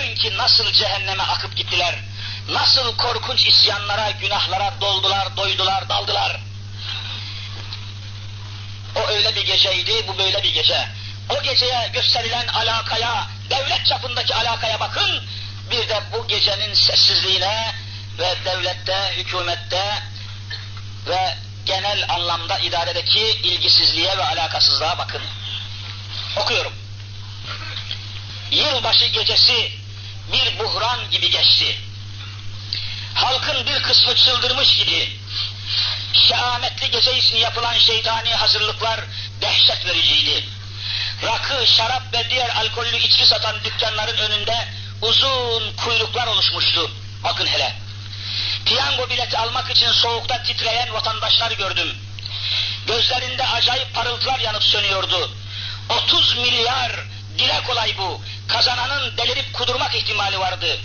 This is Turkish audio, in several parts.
Görün ki nasıl cehenneme akıp gittiler. Nasıl korkunç isyanlara, günahlara doldular, doydular, daldılar. O öyle bir geceydi, bu böyle bir gece. O geceye gösterilen alakaya, devlet çapındaki alakaya bakın. Bir de bu gecenin sessizliğine ve devlette, hükümette ve genel anlamda idaredeki ilgisizliğe ve alakasızlığa bakın. Okuyorum. Yılbaşı gecesi bir buhran gibi geçti. Halkın bir kısmı çıldırmış gibi. Şehametli gece için yapılan şeytani hazırlıklar dehşet vericiydi. Rakı, şarap ve diğer alkollü içki satan dükkanların önünde uzun kuyruklar oluşmuştu. Bakın hele. Piyango bileti almak için soğukta titreyen vatandaşlar gördüm. Gözlerinde acayip parıltılar yanıp sönüyordu. 30 milyar dile kolay bu. Kazananın delirip kudurmak ihtimali vardı.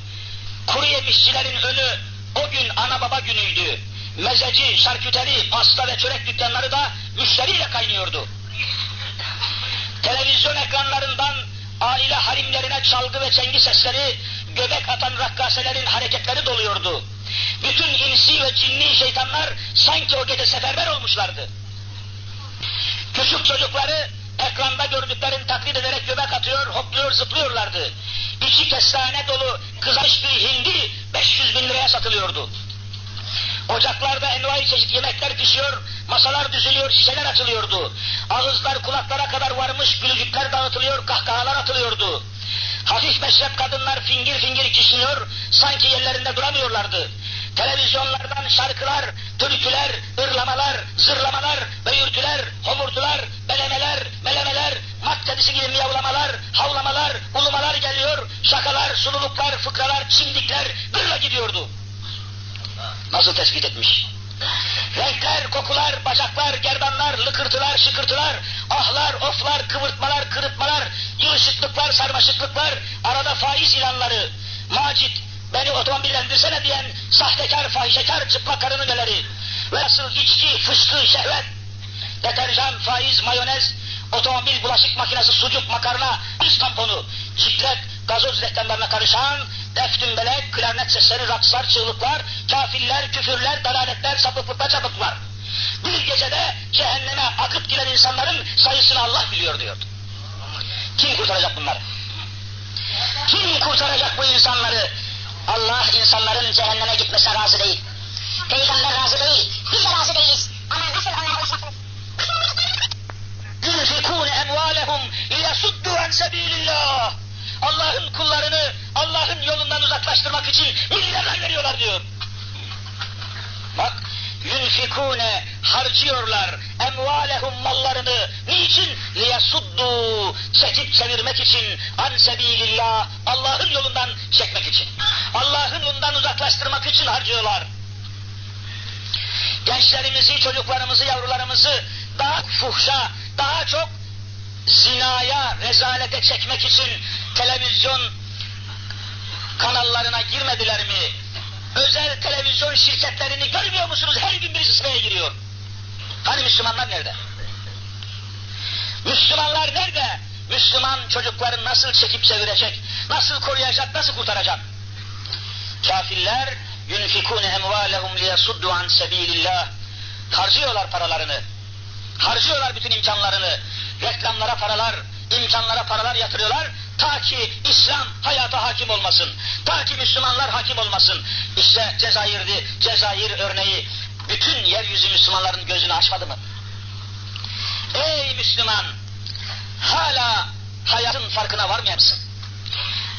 Kuru yemişçilerin önü o gün ana baba günüydü. Mezeci, şarküteri, pasta ve çörek dükkanları da müşteriyle kaynıyordu. Televizyon ekranlarından aile harimlerine çalgı ve çengi sesleri, göbek atan rakkaselerin hareketleri doluyordu. Bütün insi ve cinni şeytanlar sanki o gece seferber olmuşlardı. Küçük çocukları ekranda gördüklerini taklit ederek göbek atıyor, hopluyor, zıplıyorlardı. İçi kestane dolu kızarmış bir hindi 500 bin liraya satılıyordu. Ocaklarda envai çeşit yemekler pişiyor, masalar düzülüyor, şişeler açılıyordu. Ağızlar kulaklara kadar varmış, gülücükler dağıtılıyor, kahkahalar atılıyordu. Hafif meşrep kadınlar fingir fingir kişniyor, sanki yerlerinde duramıyorlardı. Televizyonlardan şarkılar, türküler, ırlamalar, zırlamalar, böğürtüler, homurtular, kedisi gibi miyavlamalar, havlamalar, ulumalar geliyor, şakalar, sululuklar, fıkralar, çimdikler gırla gidiyordu. Nasıl tespit etmiş? Renkler, kokular, bacaklar, gerdanlar, lıkırtılar, şıkırtılar, ahlar, oflar, kıvırtmalar, kırıtmalar, yılışıklıklar, sarmaşıklıklar, arada faiz ilanları, macit, beni otomobillendirsene diyen sahtekar, fahişekar, çıplak karının neleri, ve nasıl içki, fıskı, şehvet, deterjan, faiz, mayonez, otomobil, bulaşık makinesi, sucuk, makarna, üst tamponu, ciklet, gazoz reklamlarına karışan, deftümbelek, klarnet sesleri, rakslar, çığlıklar, kafirler, küfürler, dalaletler, sapıklıklar, çapıklar. Bir gecede cehenneme akıp giden insanların sayısını Allah biliyor diyordu. Kim kurtaracak bunları? Kim kurtaracak bu insanları? Allah insanların cehenneme gitmesine razı değil. Peygamber razı değil. Biz de razı değiliz. Ama nasıl onlara ulaşacaksınız? lealehum liyasuddu an. Allah'ın kullarını Allah'ın yolundan uzaklaştırmak için milyarlar veriyorlar diyor. Bak yunfikune harcıyorlar emvalehum mallarını niçin liyasuddu çekip çevirmek için an sebilillah Allah'ın yolundan çekmek için Allah'ın yolundan uzaklaştırmak için harcıyorlar gençlerimizi çocuklarımızı yavrularımızı daha fuhşa daha çok zinaya rezalete çekmek için televizyon kanallarına girmediler mi özel televizyon şirketlerini görmüyor musunuz? Her gün birisi sıraya giriyor. Hani Müslümanlar nerede? Müslümanlar nerede? Müslüman çocukları nasıl çekip çevirecek? Nasıl koruyacak? Nasıl kurtaracak? Kafirler yunfikune emvalehum liyasuddu an sebilillah. Harcıyorlar paralarını. Harcıyorlar bütün imkanlarını. Reklamlara paralar, imkanlara paralar yatırıyorlar. Ta ki İslam hayata hakim olmasın. Ta ki Müslümanlar hakim olmasın. İşte Cezayir'di. Cezayir örneği bütün yeryüzü Müslümanların gözünü açmadı mı? Ey Müslüman! Hala hayatın farkına varmıyor musun?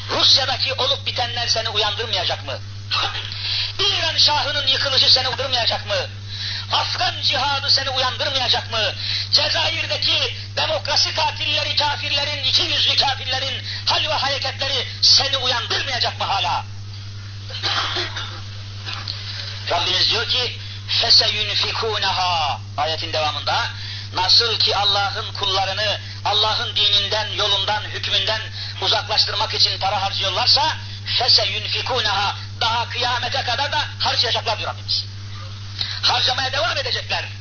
Rusya'daki olup bitenler seni uyandırmayacak mı? İran Şahı'nın yıkılışı seni uyandırmayacak mı? Afgan cihadı seni uyandırmayacak mı? Cezayir'deki demokrasi katilleri, kafirlerin, iki yüzlü kafirlerin hal ve hareketleri seni uyandırmayacak mı hala? Rabbimiz diyor ki فَسَيُنْفِكُونَهَا ayetin devamında nasıl ki Allah'ın kullarını Allah'ın dininden, yolundan, hükmünden uzaklaştırmak için para harcıyorlarsa فَسَيُنْفِكُونَهَا daha kıyamete kadar da harcayacaklar diyor Rabbimiz harcamaya devam edecekler.